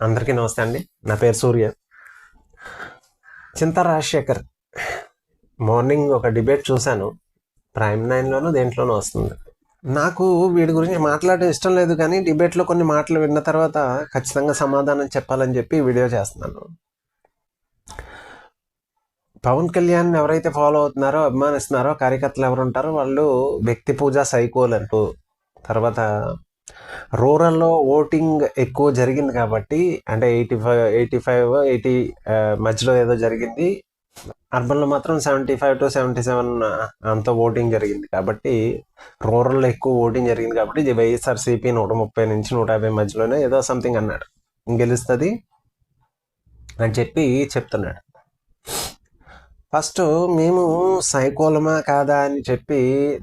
అందరికీ నమస్తే అండి. నా పేరు సూర్య. చింత రాజశేఖర్. మార్నింగ్ ఒక డిబేట్ చూశాను. ప్రైమ్ నైన్లోనూ దేంట్లోనూ వస్తుంది. నాకు వీడి గురించి మాట్లాడే ఇష్టం లేదు కానీ డిబేట్లో కొన్ని మాటలు విన్న తర్వాత ఖచ్చితంగా సమాధానం చెప్పాలని చెప్పి వీడియో చేస్తున్నాను. పవన్ కళ్యాణ్ ఎవరైతే ఫాలో అవుతున్నారో అభిమానిస్తున్నారో కార్యకర్తలు ఎవరు ఉంటారో వాళ్ళు వ్యక్తి పూజ సైకోలు అంటూ తర్వాత రూరల్లో ఓటింగ్ ఎక్కువ జరిగింది కాబట్టి అంటే eighty five eighty five eighty మధ్యలో ఏదో జరిగింది. అర్బన్లో మాత్రం seventy five to seventy seven అంత ఓటింగ్ జరిగింది కాబట్టి రూరల్లో ఎక్కువ ఓటింగ్ జరిగింది కాబట్టి వైఎస్ఆర్సీపీ నూట ముప్పై నుంచి నూట యాభై మధ్యలోనే ఏదో సంథింగ్ అన్నాడు. గెలుస్తుంది అని చెప్పి చెప్తున్నాడు. ఫస్ట్ మేము సైకోలమా కాదా అని చెప్పి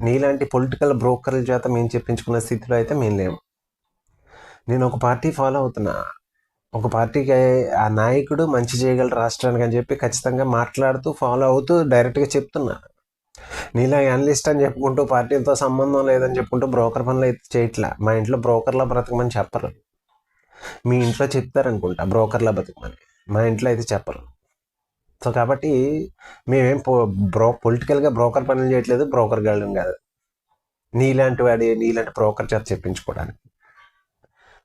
నీలాంటి పొలిటికల్ బ్రోకర్ల చేత మేము చెప్పించుకున్న స్థితిలో అయితే మేము లేము. నేను ఒక పార్టీ ఫాలో అవుతున్నా. ఒక పార్టీకి ఆ నాయకుడు మంచి చేయగలరు రాష్ట్రానికి అని చెప్పి ఖచ్చితంగా మాట్లాడుతూ ఫాలో అవుతూ డైరెక్ట్గా చెప్తున్నా. నీలా అనలిస్ట్ అని చెప్పుకుంటూ పార్టీలతో సంబంధం లేదని చెప్పుకుంటూ బ్రోకర్ పనులు అయితే చేయట్లా. మా ఇంట్లో బ్రోకర్లా బ్రతకమని చెప్పరు. మీ ఇంట్లో చెప్తారనుకుంటా బ్రోకర్లా బ్రతకమని. మా ఇంట్లో అయితే చెప్పరు. సో కాబట్టి మేమేం బ్రో పొలిటికల్గా బ్రోకర్ పనులు చేయట్లేదు బ్రోకర్ గళ్ళం కాదు. నీలాంటి వాడి నీలాంటి బ్రోకర్ చేత చెప్పించుకోవడానికి.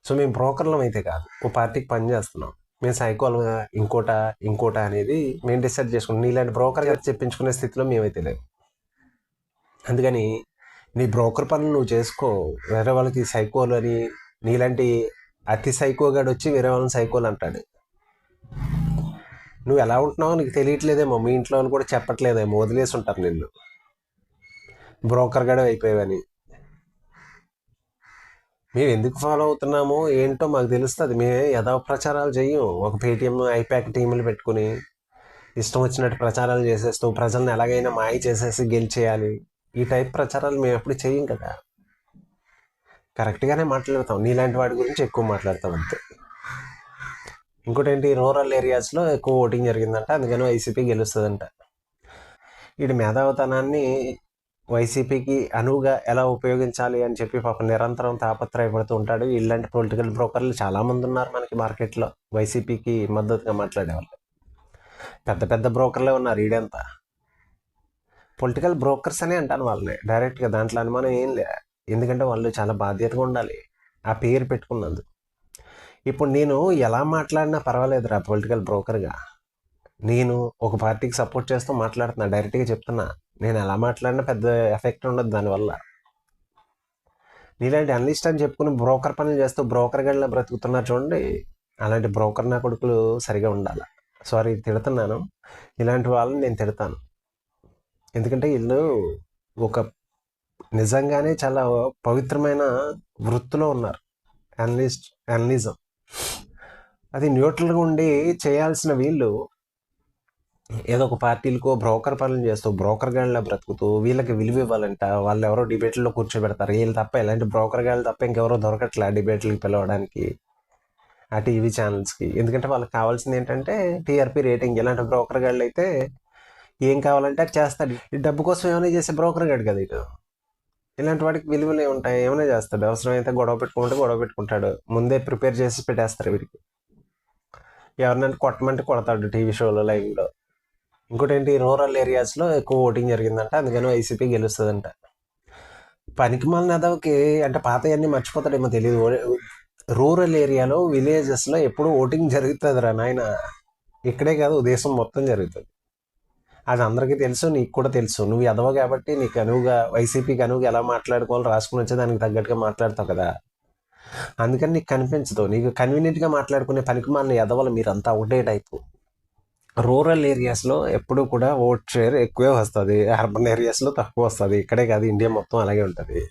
సో మేము బ్రోకర్లం అయితే కాదు. ఓ పార్టీకి పని చేస్తున్నాం. మేము సైకోల్గా ఇంకోట ఇంకోట అనేది మేము డిసైడ్ చేసుకున్నాం. నీలాంటి బ్రోకర్ చేత చెప్పించుకునే స్థితిలో మేమైతే లేదు అందుకని నీ బ్రోకర్ పనులు నువ్వు చేసుకో. వేరే వాళ్ళకి సైకోలు అని నీలాంటి అతి సైకోగాడు వచ్చి వేరే వాళ్ళని సైకోలు అంటాడు. నువ్వు ఎలా ఉంటున్నావో? నీకు తెలియట్లేదేమో మీ ఇంట్లో వాళ్ళు కూడా చెప్పట్లేదేమో వదిలేసి ఉంటారు నిన్ను. బ్రోకర్ గడవి అయిపోయావని. మేము ఎందుకు ఫాలో అవుతున్నామో ఏంటో మాకు తెలుస్తుంది. మేము యథావ ప్రచారాలు చెయ్యం. ఒక పేటీఎం ఐప్యాక్ టీములు పెట్టుకుని ఇష్టం వచ్చినట్టు ప్రచారాలు చేసేస్తూ ప్రజల్ని ఎలాగైనా మాయ చేసేసి గెలిచేయాలి. ఈ టైప్ ప్రచారాలు మేము ఎప్పుడు చేయం కదా. కరెక్ట్గానే మాట్లాడతాం నీలాంటి వాడి గురించి ఎక్కువ మాట్లాడతాం అంతే. ఇంకోటి ఏంటి రూరల్ ఏరియాస్లో ఎక్కువ ఓటింగ్ జరిగిందంట. అందుకని వైసీపీ గెలుస్తుందంట. వీడి మేధావతనాన్ని వైసీపీకి అనువుగా ఎలా ఉపయోగించాలి అని చెప్పి పాప నిరంతరం తాపత్రయపడుతూ ఉంటాడు. ఇలాంటి పొలిటికల్ బ్రోకర్లు చాలామంది ఉన్నారు మనకి మార్కెట్లో వైసీపీకి మద్దతుగా మాట్లాడేవాళ్ళు పెద్ద పెద్ద బ్రోకర్లే ఉన్నారు ఈడంతా. పొలిటికల్ బ్రోకర్స్ అనే అంటాను వాళ్ళని. డైరెక్ట్గా దాంట్లో అనుమానం ఏం లే. ఎందుకంటే వాళ్ళు చాలా బాధ్యతగా ఉండాలి. ఆ పేరు పెట్టుకున్నందుకు. ఇప్పుడు నేను ఎలా మాట్లాడినా పర్వాలేదురా పొలిటికల్ బ్రోకర్గా నేను ఒక పార్టీకి సపోర్ట్ చేస్తూ మాట్లాడుతున్నా డైరెక్ట్గా చెప్తున్నా. నేను ఎలా మాట్లాడినా పెద్ద ఎఫెక్ట్ ఉండదు దానివల్ల నీలాంటి అనలిస్ట్ అని చెప్పుకుని బ్రోకర్ పనులు చేస్తూ బ్రోకర్ గడిలో బ్రతుకుతున్నారు చూడండి. అలాంటి బ్రోకర్ నా కొడుకులు సరిగా ఉండాలి? సారీ తిడుతున్నాను. ఇలాంటి వాళ్ళని నేను తిడతాను. ఎందుకంటే వీళ్ళు ఒక నిజంగానే చాలా పవిత్రమైన వృత్తిలో ఉన్నారు. అనలిస్ట్ అనలిజం అది న్యూట్రల్గా ఉండి చేయాల్సిన వీళ్ళు ఏదో ఒక పార్టీలకు బ్రోకర్ పనులు చేస్తూ బ్రోకర్ గాళ్ళ బ్రతుకుతూ వీళ్ళకి విలువ ఇవ్వాలంట. వాళ్ళు ఎవరో డిబేట్లో కూర్చోబెడతారు. వీళ్ళు తప్ప ఇలాంటి బ్రోకర్ గాళ్ళు తప్ప ఇంకెవరో దొరకట్లే డిబేట్లకు పిలవడానికి ఆ టీవీ ఛానల్స్కి ఎందుకంటే వాళ్ళకి కావాల్సింది ఏంటంటే టీఆర్పీ రేటింగ్. ఇలాంటి బ్రోకర్ గాళ్ళు అయితే ఏం కావాలంటే అది చేస్తాడు. డబ్బు కోసం ఏమైనా చేసే బ్రోకర్ గాడు కదా ఇటు. ఇలాంటి వాటికి విలువలే ఉంటాయి. ఏమైనా చేస్తాడు. అవసరమైతే గొడవ పెట్టుకుంటే గొడవ పెట్టుకుంటాడు. ముందే ప్రిపేర్ చేసి పెట్టేస్తారు వీడికి. ఎవరినంటే కొట్టమంటే కొడతాడు టీవీ షోలో లైవ్లో. ఇంకోటి ఏంటి? రూరల్ ఏరియాస్లో ఎక్కువ ఓటింగ్ జరిగిందంట. అందుకని వైసీపీ గెలుస్తుందంట. పనికి మాల అదవకి అంటే పాతయన్నీ మర్చిపోతాడేమో తెలియదు రూరల్ ఏరియాలో విలేజెస్లో ఎప్పుడు ఓటింగ్ జరుగుతుంది రా నాయన. ఇక్కడే కాదు దేశం మొత్తం జరుగుతుంది. అది అందరికీ తెలుసు నీకు కూడా తెలుసు. నువ్వు ఎదవ కాబట్టి నీకు అనువుగా వైసీపీకి అనువుగా ఎలా మాట్లాడుకోవాలో రాసుకుని వచ్చే దానికి తగ్గట్టుగా మాట్లాడతావు కదా. అందుకని నీకు కనిపించదు. నీకు కన్వీనియంట్గా మాట్లాడుకునే పనికి మన ఎదవలు మీరంతా ఒకటే టైపు. రూరల్ ఏరియాస్లో ఎప్పుడు కూడా ఓట్ షేర్ ఎక్కువే వస్తుంది. అర్బన్ ఏరియాస్లో తక్కువ వస్తుంది. ఇక్కడే కాదు ఇండియా మొత్తం అలాగే ఉంటుంది.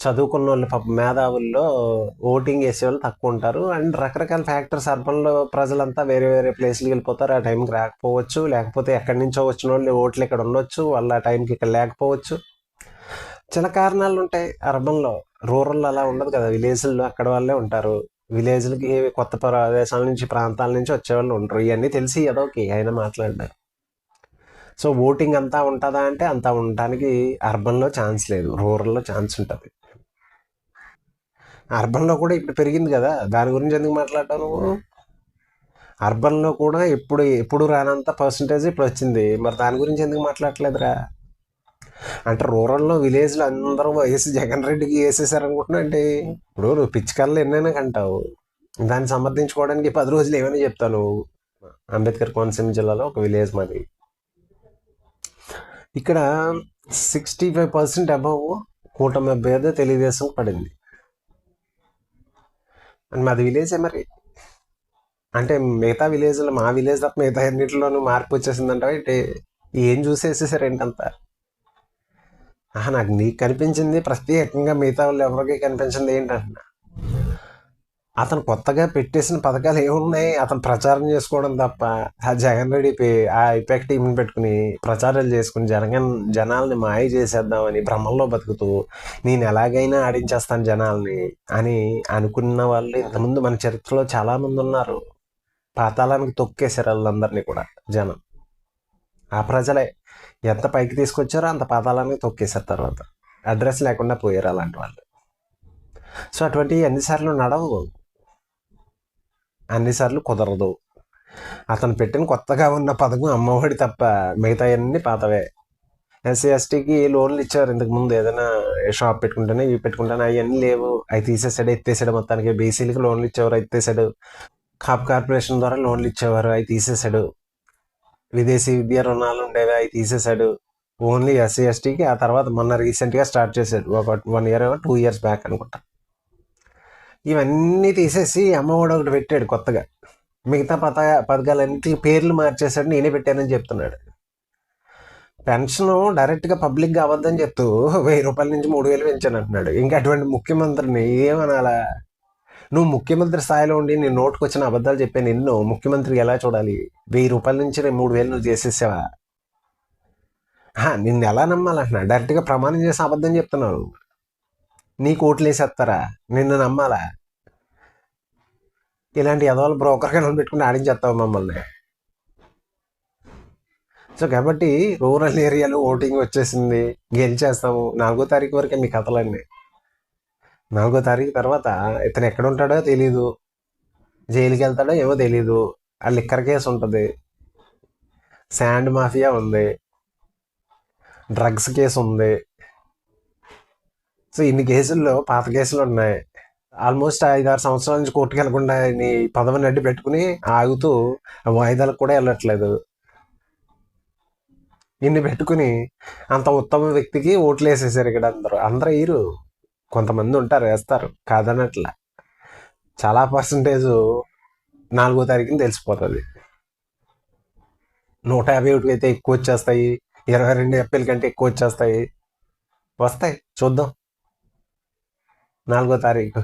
చదువుకున్న వాళ్ళు పాప మేధావుల్లో ఓటింగ్ వేసే వాళ్ళు తక్కువ ఉంటారు. అండ్ రకరకాల ఫ్యాక్టర్స్ అర్బన్లో ప్రజలంతా వేరే వేరే ప్లేస్లకి వెళ్ళిపోతారు. ఆ టైంకి రాకపోవచ్చు. లేకపోతే ఎక్కడి నుంచో వచ్చిన వాళ్ళు ఓట్లు ఇక్కడ ఉండొచ్చు. వాళ్ళ ఆ టైంకి ఇక్కడ లేకపోవచ్చు. చాలా కారణాలు ఉంటాయి. అర్బన్లో రూరల్ అలా ఉండదు కదా. విలేజ్లో అక్కడ వాళ్ళే ఉంటారు. విలేజ్లకి కొత్త ప్రదేశాల నుంచి ప్రాంతాల నుంచి వచ్చేవాళ్ళు ఉంటారు ఇవన్నీ తెలిసి ఏదోకి ఆయన మాట్లాడారు సో ఓటింగ్ అంతా ఉంటుందా అంటే అంతా ఉండటానికి అర్బన్లో ఛాన్స్ లేదు. రూరల్లో ఛాన్స్ ఉంటుంది. అర్బన్లో కూడా ఇప్పుడు పెరిగింది కదా దాని గురించి ఎందుకు మాట్లాడతావు నువ్వు? అర్బన్లో కూడా ఇప్పుడు ఎప్పుడు రానంత పర్సంటేజ్ ఇప్పుడు వచ్చింది. మరి దాని గురించి ఎందుకు మాట్లాడలేదురా అంటే రూరల్లో విలేజ్లో అందరూ వేసి జగన్ రెడ్డికి వేసేసారు అంటే ఇప్పుడు నువ్వు పిచ్చికల్లు ఎన్నైనా కంటావు. దాన్ని సమర్థించుకోవడానికి పది రోజులు ఏమైనా చెప్తాను అంబేద్కర్ కోనసీమ జిల్లాలో ఒక విలేజ్ మాది. ఇక్కడ సిక్స్టీ ఫైవ్ పర్సెంట్ అబవ్ కూటమి అభ్యర్థి తెలుగుదేశం పడింది. అండ్ మాది విలేజే మరి. అంటే మిగతా విలేజ్లో మా విలేజ్ తప్ప మిగతా అన్నింటిలోనూ మార్పు వచ్చేసిందంట. అంటే ఏం చూసేసేసారు ఏంటంతా ఆహా నాకు నీకు కనిపించింది ప్రత్యేకంగా మిగతా వాళ్ళు ఎవరికి కనిపించింది ఏంటంటున్నా? అతను కొత్తగా పెట్టేసిన పథకాలు ఏమున్నాయి? అతను ప్రచారం చేసుకోవడం తప్ప ఆ జగన్ రెడ్డి పే- ఆ ఇపాక్ట్ టీంని పెట్టుకుని ప్రచారాలు చేసుకుని జనగన్ జనాల్ని మాయ చేసేద్దామని భ్రమంలో బతుకుతూ నేను ఎలాగైనా ఆడించేస్తాను జనాల్ని అని అనుకున్న వాళ్ళు ఇంతకుముందు మన చరిత్రలో చాలామంది ఉన్నారు. పాతాళానికి తొక్కేశారు వాళ్ళందరినీ కూడా జనం. ఆ ప్రజలే ఎంత పైకి తీసుకొచ్చారో అంత పాతాళానికి తొక్కేశారు తర్వాత. అడ్రస్ లేకుండా పోయారు అలాంటి వాళ్ళు. సో అటువంటి ఎన్నిసార్లు నడవు అన్నిసార్లు కుదరదు. అతను పెట్టిన కొత్తగా ఉన్న పథకం అమ్మఒడి తప్ప మిగతా అన్ని పాతవే. ఎస్సీ ఎస్టీకి లోన్లు ఇచ్చారు ఇంతకు ముందు ఏదైనా షాప్ పెట్టుకుంటేనే ఇవి పెట్టుకుంటానే అవన్నీ లేవు. అవి తీసేసాడు ఎత్తేసాడు మొత్తానికి. బీసీలకి లోన్లు ఇచ్చేవారు ఎత్తేసాడు కాప్ కార్పొరేషన్ ద్వారా లోన్లు ఇచ్చేవారు అవి తీసేసాడు విదేశీ విద్యా రుణాలు ఉండేవి అవి తీసేసాడు ఓన్లీ ఎస్సీ ఎస్టీకి ఆ తర్వాత మొన్న రీసెంట్గా స్టార్ట్ చేశాడు. ఒక one year two years back అనుకుంటా. ఇవన్నీ తీసేసి అమ్మఒడి ఒకటి పెట్టాడు కొత్తగా. మిగతా పథ పథకాలన్నింటికి పేర్లు మార్చేశాడు నేనే పెట్టానని చెప్తున్నాడు. పెన్షన్ డైరెక్ట్గా పబ్లిక్గా అవ్వద్దని చెప్తూ వెయ్యి రూపాయల నుంచి మూడు వేలు పెంచాను అంటున్నాడు. ఇంకా అటువంటి ముఖ్యమంత్రిని ఏమనాలా? నువ్వు ముఖ్యమంత్రి స్థాయిలో ఉండి నేను నోటుకు వచ్చిన అబద్ధాలు చెప్పాను ఎన్నో ముఖ్యమంత్రికి ఎలా చూడాలి? వెయ్యి రూపాయల నుంచి నేను మూడు వేలు నువ్వు చేసేసావా? హా, నిన్ను ఎలా నమ్మాలంటున్నా డైరెక్ట్గా ప్రమాణం చేసి అబద్ధం చెప్తున్నావు. నీకు ఓట్లేసేస్తారా? నిన్ను నమ్మాలా? ఇలాంటి ఎదవాళ్ళు బ్రోకర్ కన్నా పెట్టుకుని ఆడించేస్తావు మమ్మల్ని? సో కాబట్టి రూరల్ ఏరియాలో ఓటింగ్ వచ్చేసింది. గెలిచేస్తాము. నాలుగో తారీఖు వరకే మీ కథలన్నీ. నాలుగో తారీఖు తర్వాత ఇతను ఎక్కడ ఉంటాడో తెలీదు. జైలుకి వెళ్తాడో ఏమో తెలీదు. ఆ లిక్కర్ కేసు ఉంటుంది. శాండ్ మాఫియా ఉంది. డ్రగ్స్ కేసు ఉంది. సో ఇన్ని కేసుల్లో పాత కేసులు ఉన్నాయి. ఆల్మోస్ట్ ఐదారు సంవత్సరాల నుంచి కోర్టుకు వెళ్ళకుండా నీ పదవిని అడ్డు పెట్టుకుని ఆగుతూ వాయిదాలకు కూడా వెళ్ళట్లేదు. ఇన్ని పెట్టుకుని అంత ఉత్తమ వ్యక్తికి ఓట్లు వేసేసారు ఇక్కడ అందరూ. అందరూ వేయరు కొంతమంది ఉంటారు వేస్తారు. కాదనట్లా. చాలా పర్సంటేజ్ నాలుగో తారీఖున తెలిసిపోతుంది. నూట యాభై ఒకటి అయితే ఎక్కువ వచ్చేస్తాయి. ఇరవై రెండు ఏప్రిల్ కంటే ఎక్కువ వచ్చేస్తాయి. వస్తాయి. చూద్దాం. నాలుగో తారీఖు